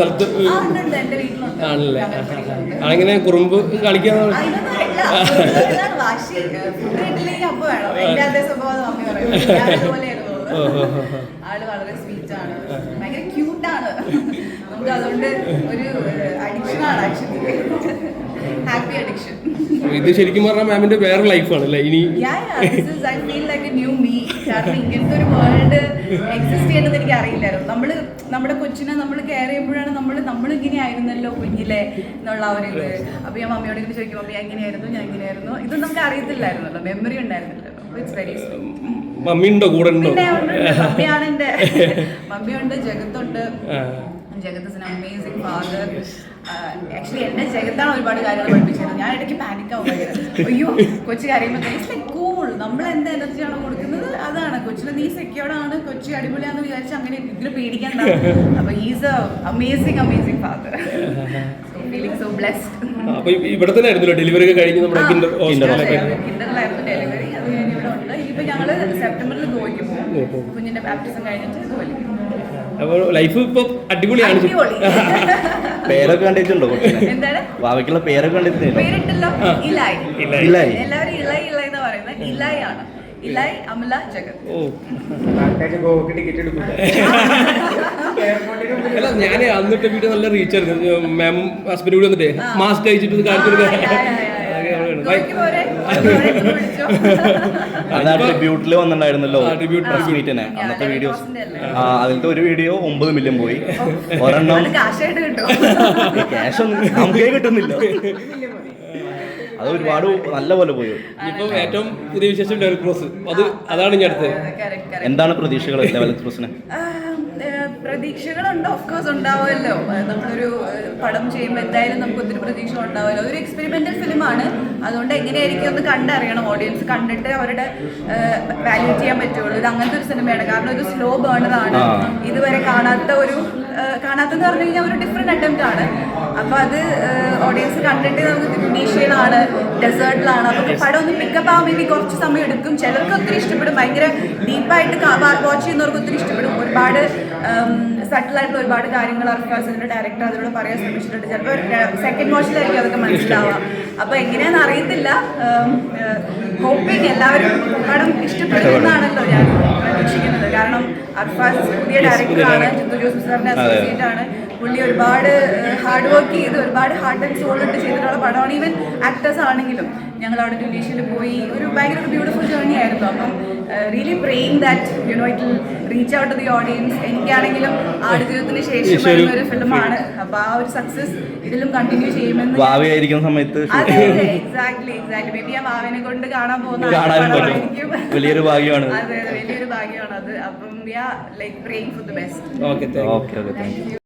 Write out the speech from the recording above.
സ്ഥലത്ത്. ആണല്ലേ. അങ്ങനെ കുറുമ്പ് കളിക്കാൻ. ആൾ വളരെ സ്വീറ്റ് ആണ്. ഭയങ്കര ക്യൂട്ടാണ് നമുക്ക് അതുകൊണ്ട് ഒരു അഡിക്ഷൻ ആണ് ആക്ച്വലി ഇത് ശരിക്കും പറഞ്ഞാൽ മാമിന്റെ വേറെ ലൈഫാണ് അല്ലേ ഇനി കാരണം ഇങ്ങനത്തെ ഒരു വേൾഡ് എക്സിസ്റ്റ് ചെയ്യുന്നത് എനിക്ക് അറിയില്ലായിരുന്നു. നമ്മൾ നമ്മുടെ കൊച്ചിനെ നമ്മൾ കെയർ ചെയ്യുമ്പോഴാണ് നമ്മൾ നമ്മൾ ഇങ്ങനെ ആയിരുന്നല്ലോ കുഞ്ഞിലെ എന്നുള്ള ആ ഒരു ഇത്. അപ്പൊ ഞാൻ മമ്മിയോട് ഇങ്ങനെ ചോദിക്കും മമ്മി എങ്ങനെയായിരുന്നു? ഞാൻ ഇങ്ങനെയായിരുന്നു ഇത് നമുക്ക് അറിയത്തില്ലായിരുന്നല്ലോ മെമ്മറി ഉണ്ടായിരുന്നില്ലല്ലോ. മമ്മി ഉണ്ടോ? കൂടെ ഉണ്ടോ? മമ്മിയാണ് എന്റെ മമ്മിയുണ്ട് ജഗത്തുണ്ട്. ജഗത്ത് അമേസിംഗ് ഫാദർ ആക്ച്വലി എന്നെ ജഗത്താണ് ഒരുപാട് കാര്യങ്ങൾ ഞാൻ ഇടയ്ക്ക് പാനിക് ആവും. അയ്യോ കൊച്ചു കരയുമ്പോൾ കൂൾ നമ്മൾ എന്ത് എനർജിയാണോ കൊടുക്കുന്നത്? അതാണ്. കൊച്ചിന് നീ സെക്യൂർഡ് ആണ്. കൊച്ചി അടിപൊളിയാന്ന് വിചാരിച്ച് അങ്ങനെ ഇതിൽ പേടിക്കണ്ട അപ്പൊ is a amazing amazing father അപ്പൊ ഇവിടെ തന്നെ ആയിരുന്നല്ലോ? ഡെലിവറി ഒക്കെ കഴിഞ്ഞ് നമ്മുടെ കിൻഡർ ഹോസ്പിറ്റലൊക്കെ കിൻഡറിലായിരുന്നു ഡെലിവറി അത് കഴിഞ്ഞ് ഇവിടെ ഉണ്ട്. ഇനിയിപ്പോ ഞങ്ങൾ സെപ്റ്റംബറിൽ ഗോവയ്ക്ക് പോകും. കുഞ്ഞിന്റെ ബാപ്റ്റിസം കഴിഞ്ഞിട്ട് അപ്പോൾ ലൈഫ് ഇപ്പൊ അടിപൊളിയാണ്. അടിപൊളി. പേരൊക്കെ കണ്ടിട്ടുണ്ടോ എന്താണ്? വാവയ്ക്കുള്ള പേരൊക്കെ ഇലായി. അമല ജഗത്. അല്ല ഞാൻ അന്നിട്ട് വീട്ടിൽ നല്ല റീച്ച് ആയിരുന്നു. മാമും ഹസ്ബൻഡ് കൂടി വന്നിട്ടേ. മാസ്ക് അയച്ചിട്ട് കാണിച്ചു ഗോവയ്ക്ക് പോരെ ഗോവയ്ക്ക് വിളിച്ചോ അന്ന് ആ ട്രിബ്യൂട്ടിൽ വന്നിട്ടുണ്ടായിരുന്നല്ലോ പ്രസ് മീറ്റിനെ അന്നത്തെ വീഡിയോസ് ആ അതിലത്തെ ഒരു വീഡിയോ ഒമ്പത് മില്യൺ പോയി. ഒരെണ്ണം ക്യാഷ് ഒന്നും നമുക്കേ കിട്ടുന്നില്ല. അത് ഒരുപാട് നല്ല പോലെ പോയി. ഇപ്പം ഏറ്റവും പുതിയ വിശേഷം ലെവൽ ക്രോസ് അത് അതാണ് ഞാൻ അടുത്തത്. എന്താണ് പ്രതീക്ഷകൾ ലെവൽ ഏഹ്, പ്രതീക്ഷകളുണ്ട് ഓഫ് കോഴ്സ് ഉണ്ടാവുമല്ലോ. നമ്മളൊരു പടം ചെയ്യുമ്പോൾ എന്തായാലും നമുക്ക് ഒത്തിരി പ്രതീക്ഷ ഉണ്ടാവുമല്ലോ. ഒരു എക്സ്പെരിമെന്റൽ ഫിലിമാണ് അതുകൊണ്ട് എങ്ങനെയായിരിക്കും ഒന്ന് കണ്ടറിയണം. ഓഡിയൻസ് കണ്ടിട്ട് അവരുടെ വാല്യൂ ചെയ്യാൻ പറ്റുള്ളൂ. ഇത് അങ്ങനത്തെ ഒരു സിനിമയാണ് കാരണം ഒരു സ്ലോ ബേണറാണ് ആണ്. ഇതുവരെ കാണാത്ത ഒരു കാണാത്തെന്ന് പറഞ്ഞു കഴിഞ്ഞാൽ ഒരു ഡിഫറെന്റ് അറ്റംപ്റ്റ് ആണ്. അപ്പൊ അത് ഓഡിയൻസ് കണ്ടിട്ട് നമുക്ക് ഇന്ത്യേഷ്യയിലാണ് ഡെസേർട്ടിലാണ്. അപ്പൊ പടം ഒന്ന് പിക്കപ്പ് ആകാൻ വേണ്ടി കുറച്ച് സമയം എടുക്കും. ചിലർക്ക് ഒത്തിരി ഇഷ്ടപ്പെടും. ഭയങ്കര ഡീപ്പായിട്ട് വാച്ച് ചെയ്യുന്നവർക്ക് ഒത്തിരി ഇഷ്ടപ്പെടും. ഒരുപാട് സെറ്റിലായിട്ടുള്ള ഒരുപാട് കാര്യങ്ങൾ അർഫാസിന്റെ ഡയറക്ടർ അതിനോട് പറയാൻ ശ്രമിച്ചിട്ടുണ്ട്. ചിലപ്പോൾ സെക്കൻഡ് വാച്ചിലായിരിക്കും അതൊക്കെ മനസ്സിലാവുക. അപ്പൊ എങ്ങനെയാണെന്ന് അറിയത്തില്ല. ഹോപ്പിങ് എല്ലാവരും പടം ഇഷ്ടപ്പെടുന്നതാണല്ലോ ഞാൻ കാരണം അർഫാസ് പുതിയ ഡയറക്ടറാണ് ജിന്ദു ജോസഫ് സാറിന്റെ അസോസിയേറ്റ് ആണ്. പുള്ളി ഒരുപാട് ഹാർഡ് വർക്ക് ചെയ്ത് ഒരുപാട് ഹാർഡ് ആൻഡ് സോൾ ഇട്ട് ചെയ്തിട്ടുള്ള പടമാണ്. ഈവൻ ആക്ടേഴ്സ് ആണെങ്കിലും ഞങ്ങൾ അവിടെ ട്യൂണീഷ്യയിൽ പോയി ഒരു ഭയങ്കര ബ്യൂട്ടിഫുൾ ജേർണി ആയിരുന്നു. അപ്പം really praying that you know it reach out to the audience എനിക്കാണെങ്കിലും ആടുജീവിതത്തിന് ശേഷം വരുന്ന ഒരു ഫിലിമാണ് അപ്പൊ ആ ഒരു സക്സസ് ഇതിലും കണ്ടിന്യൂ ചെയ്യുമെന്ന് ഭാവിയായിരിക്കുന്ന സമയത്ത് exact exactly exactly maybe ആ ഭാവിനെ കൊണ്ട് കാണാൻ പോകുന്ന വലിയൊരു ഭാഗ്യമാണ്. അതെ അതെ അപ്പം ഭാഗ്യമാണ് അത് അപ്പം like praying for the best okay okay thank you